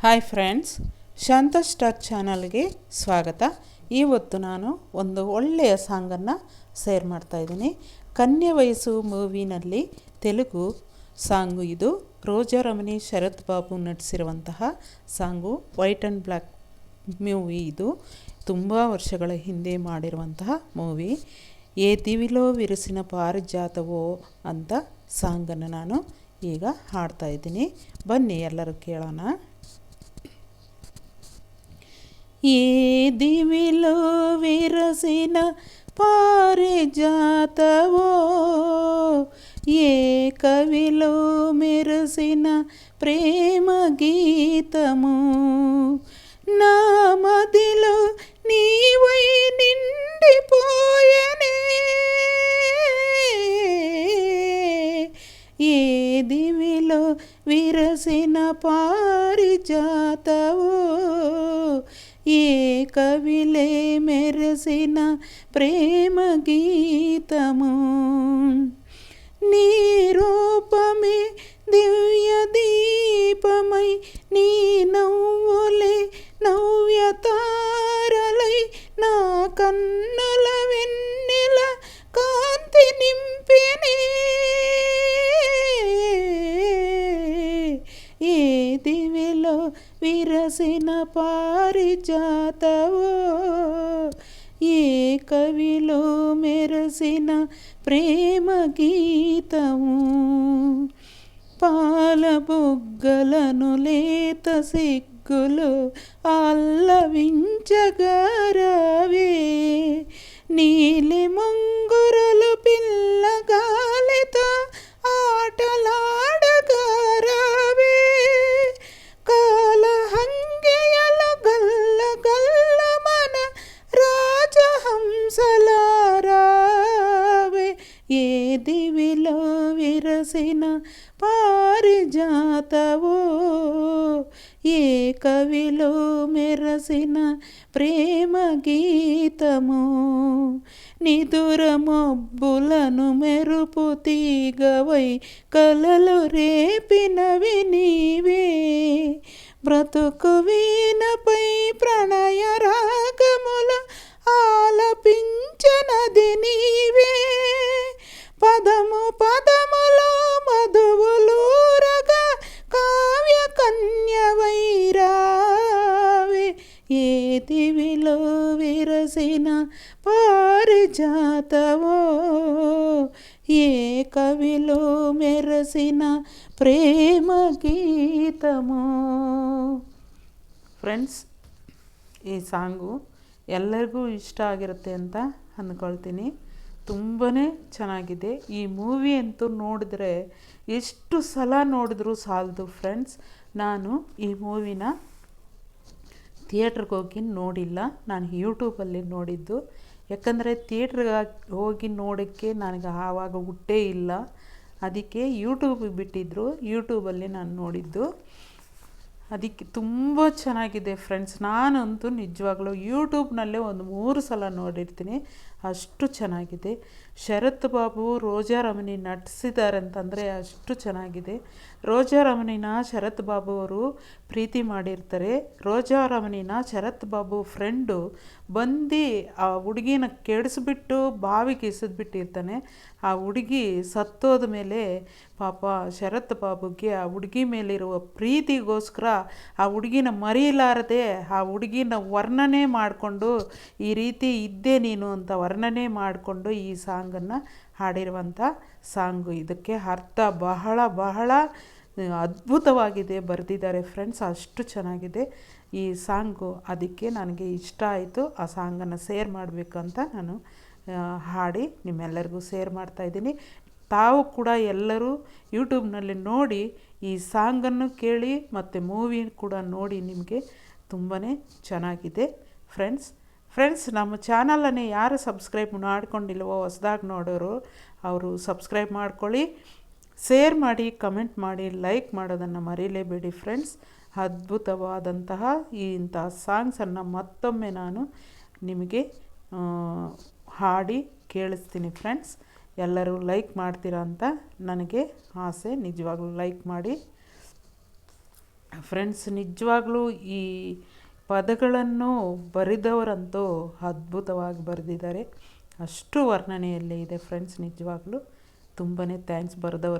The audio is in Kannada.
ಹಾಯ್ ಫ್ರೆಂಡ್ಸ್ ಶಾಂತ ಸ್ಟಾರ್ ಚಾನಲ್ಗೆ ಸ್ವಾಗತ. ಇವತ್ತು ನಾನು ಒಂದು ಒಳ್ಳೆಯ ಸಾಂಗನ್ನು ಶೇರ್ ಮಾಡ್ತಾಯಿದ್ದೀನಿ ಕನ್ಯೆ ವಯಸ್ಸು ಮೂವಿನಲ್ಲಿ ತೆಲುಗು ಸಾಂಗು ಇದು. ರೋಜಾ ರಮಣಿ, ಶರತ್ Babu ನಟಿಸಿರುವಂತಹ song. White and black movie ಇದು. ತುಂಬ ವರ್ಷಗಳ ಹಿಂದೆ ಮಾಡಿರುವಂತಹ ಮೂವಿ ಏ ದಿವಿಲೋ ವಿರುಸಿನ ಪಾರಿಜಾತವೋ ಅಂತ ಸಾಂಗನ್ನು ನಾನು ಈಗ ಹಾಡ್ತಾಯಿದ್ದೀನಿ ಬನ್ನಿ ಎಲ್ಲರೂ ಕೇಳೋಣ. ఏ దివిలో విరసిన పారిజాతవో ఏ కవిలో మెరసిన ప్రేమ గీతము. నా మదిలో నీవై నిండిపోయనే. ఏ దివిలో విరసిన పారిజాతవో ఏ కవిలే మెరసిన ప్రేమ గీతము? నీ రూపమే దివ్య దీపమై నీ నవ్వులే నవ్యతారలై నా కన్నుల వెన్నెల కాంతి నింపినే. ఏ దివిలో విరసిన పారిజాతవో. ఏ కవిలో మెరసిన ప్రేమ గీతము? పాల బుగ్గలను లేత సిగ్గులు అల్లవించగరవే. నీలిమంగ దివిలో విరసిన పారిజాతవో. ఏ కవిలో మెరసిన ప్రేమ గీతము. నిదుర మొబ్బులను మెరుపు తీగవై కలలు రేపినవి నీవే. బ్రతుకు వీణపై ప్రణయ రాగముల ఆల ఏ దివిలో విరసిన పారిజాతవో ఏ కవిలో మెరసిన ప్రేమ గీతము ಫ್ರೆಂಡ್ಸ್ ಈ ಸಾಂಗು ಎಲ್ಲರಿಗೂ ಇಷ್ಟ ಆಗಿರುತ್ತೆ ಅಂತ ಅಂದ್ಕೊಳ್ತೀನಿ ತುಂಬಾ ಚೆನ್ನಾಗಿದೆ ಈ ಮೂವಿ ಅಂತೂ ನೋಡಿದ್ರೆ ಎಷ್ಟು ಸಲ ನೋಡಿದ್ರೂ ಸಾಲದು ಫ್ರೆಂಡ್ಸ್ ನಾನು ಈ ಮೂವಿನ ಥಿಯೇಟ್ರಿಗೆ ಹೋಗಿ ನೋಡಿಲ್ಲ. ನಾನು ಯೂಟ್ಯೂಬಲ್ಲಿ ನೋಡಿದ್ದು. ಯಾಕಂದರೆ ಥಿಯೇಟ್ರಿಗೆ ಹೋಗಿ ನೋಡೋಕ್ಕೆ ನನಗೆ ಆವಾಗ ಹುಟ್ಟೇ ಇಲ್ಲ. ಅದಕ್ಕೆ ಯೂಟ್ಯೂಬ್ ಬಿಟ್ಟಿದ್ದರು ಯೂಟ್ಯೂಬಲ್ಲಿ ನಾನು ನೋಡಿದ್ದು. ಅದಕ್ಕೆ ತುಂಬ ಚೆನ್ನಾಗಿದೆ ಫ್ರೆಂಡ್ಸ್. ನಾನಂತೂ ನಿಜವಾಗ್ಲೂ ಯೂಟ್ಯೂಬ್ನಲ್ಲೇ ಒಂದು ಮೂರು ಸಲ ನೋಡಿರ್ತೀನಿ. ಅಷ್ಟು ಚೆನ್ನಾಗಿದೆ. ಶರತ್ ಬಾಬು, ರೋಜಾ ರಮಣಿ ನಟಿಸಿದ್ದಾರೆ ಅಂತಂದರೆ ಅಷ್ಟು ಚೆನ್ನಾಗಿದೆ. ರೋಜಾ ರಮಣಿನ ಶರತ್ ಬಾಬು ಅವರು ಪ್ರೀತಿ ಮಾಡಿರ್ತಾರೆ. ರೋಜಾ ರಮಣಿನ ಶರತ್ ಬಾಬು ಫ್ರೆಂಡು ಬಂದು ಆ ಹುಡುಗಿನ ಕೆಡಿಸ್ಬಿಟ್ಟು ಬಾವಿಗೆ ಎಸೆದ್ಬಿಟ್ಟಿರ್ತಾನೆ. ಆ ಹುಡುಗಿ ಸತ್ತೋದ ಮೇಲೆ ಪಾಪ ಶರತ್ ಬಾಬುಗೆ ಆ ಹುಡುಗಿ ಮೇಲಿರುವ ಪ್ರೀತಿಗೋಸ್ಕರ ಆ ಹುಡುಗಿನ ಮರೀಲಾರದೆ ಆ ಹುಡುಗಿನ ವರ್ಣನೆ ಮಾಡಿಕೊಂಡು ಈ ರೀತಿ ಇದ್ದೆ ನೀನು ಅಂತ ವರ್ಣನೆ ಮಾಡಿಕೊಂಡು ಈ ಸಾಂಗನ್ನು ಹಾಡಿರುವಂಥ ಸಾಂಗು. ಇದಕ್ಕೆ ಅರ್ಥ ಬಹಳ ಬಹಳ ಅದ್ಭುತವಾಗಿದೆ ಬರೆದಿದ್ದಾರೆ ಫ್ರೆಂಡ್ಸ್, ಅಷ್ಟು ಚೆನ್ನಾಗಿದೆ. ಈ ಸಾಂಗು ಅದಕ್ಕೆ ನನಗೆ ಇಷ್ಟ ಆಯಿತು. ಆ ಸಾಂಗನ್ನು ಸೇರ್ ಮಾಡಬೇಕಂತ ನಾನು ಹಾಡಿ ನಿಮ್ಮೆಲ್ಲರಿಗೂ ಸೇರ್ ಮಾಡ್ತಾಯಿದ್ದೀನಿ ತಾವು ಕೂಡ ಎಲ್ಲರೂ ಯೂಟ್ಯೂಬ್ನಲ್ಲಿ ನೋಡಿ ಈ ಸಾಂಗನ್ನು ಕೇಳಿ ಮತ್ತು ಮೂವಿ ಕೂಡ ನೋಡಿ ನಿಮಗೆ ತುಂಬಾ ಚೆನ್ನಾಗಿದೆ ಫ್ರೆಂಡ್ಸ್. ಫ್ರೆಂಡ್ಸ್, ನಮ್ಮ ಚಾನಲನ್ನೇ ಯಾರು ಸಬ್ಸ್ಕ್ರೈಬ್ ಮಾಡ್ಕೊಂಡಿಲ್ವೋ ಹೊಸ್ದಾಗಿ ನೋಡೋರು, ಅವರು ಸಬ್ಸ್ಕ್ರೈಬ್ ಮಾಡ್ಕೊಳ್ಳಿ. ಶೇರ್ ಮಾಡಿ ಕಮೆಂಟ್ ಮಾಡಿ ಲೈಕ್ ಮಾಡೋದನ್ನು ಮರೀಲೇಬೇಡಿ ಫ್ರೆಂಡ್ಸ್ ಅದ್ಭುತವಾದಂತಹ ಇಂತಹ ಸಾಂಗ್ಸನ್ನು ಮತ್ತೊಮ್ಮೆ ನಾನು ನಿಮಗೆ ಹಾಡಿ ಕೇಳಿಸ್ತೀನಿ ಫ್ರೆಂಡ್ಸ್ ಎಲ್ಲರೂ ಲೈಕ್ ಮಾಡ್ತೀರಾ ಅಂತ ನನಗೆ ಆಸೆ. ನಿಜವಾಗ್ಲೂ ಲೈಕ್ ಮಾಡಿ. ಫ್ರೆಂಡ್ಸ್ ನಿಜವಾಗ್ಲೂ ಈ ಪದಗಳನ್ನು ಬರೆದವರಂತೂ ಅದ್ಭುತವಾಗಿ ಬರೆದಿದ್ದಾರೆ. ಅಷ್ಟು ವರ್ಣನೆಯಲ್ಲಿ ಇದೆ ಫ್ರೆಂಡ್ಸ್ ನಿಜವಾಗ್ಲೂ. ತುಂಬಾ ಥ್ಯಾಂಕ್ಸ್ ಬರೆದವರು.